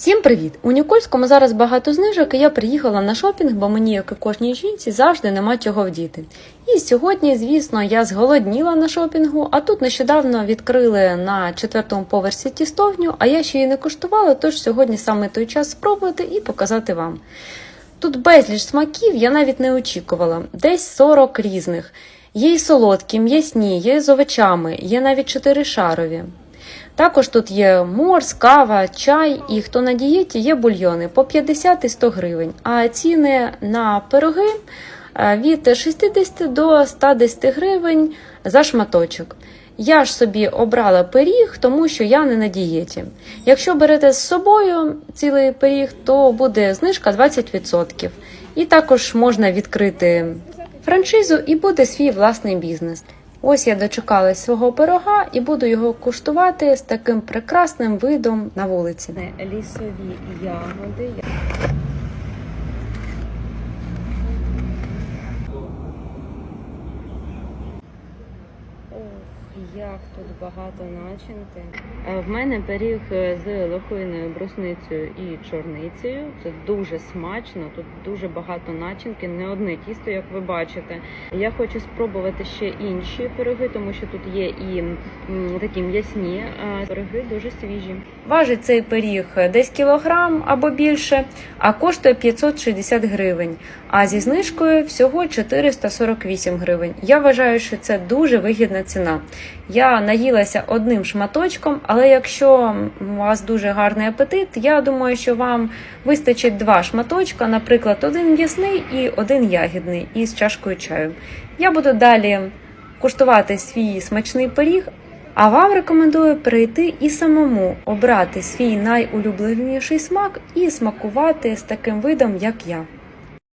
Всім привіт! У Нікольському зараз багато знижок, і я приїхала на шопінг, бо мені, як і кожній жінці, завжди нема чого вдіти. І сьогодні, звісно, я зголодніла на шопінгу, а тут нещодавно відкрили на четвертому поверсі тістовню, а я ще її не куштувала, тож сьогодні саме той час спробувати і показати вам. Тут безліч смаків, я навіть не очікувала. Десь 40 різних. Є й солодкі, м'ясні, є з овочами, є навіть чотиришарові. Також тут є морс, кава, чай і хто на дієті, є бульйони по 50 і 100 гривень. А ціни на пироги е, від 60 до 110 гривень за шматочок. Я ж собі обрала пиріг, тому що я не на дієті. Якщо берете з собою цілий пиріг, то буде знижка 20%. І також можна відкрити франшизу і буде свій власний бізнес. Ось я дочекалась свого пирога і буду його куштувати з таким прекрасним видом на вулиці. Лісові ягоди. Як тут багато начинки. Е, В мене пиріг е, з лохиною брусницею і чорницею. Це дуже смачно. Тут дуже багато начинки, не одне тісто, як ви бачите. Я хочу спробувати ще інші пироги, тому що тут є і такі м'ясні пироги дуже свіжі. Важить цей пиріг десь кілограм або більше, а коштує 560 гривень. А зі знижкою всього 448 гривень. Я вважаю, що це дуже вигідна ціна. Я наїлася одним шматочком, але якщо у вас дуже гарний апетит, я думаю, що вам вистачить два шматочка, наприклад, один м'ясний і один ягідний із чашкою чаю. Я буду далі куштувати свій смачний пиріг, а вам рекомендую прийти і самому обрати свій найулюбленіший смак і смакувати з таким видом, як я.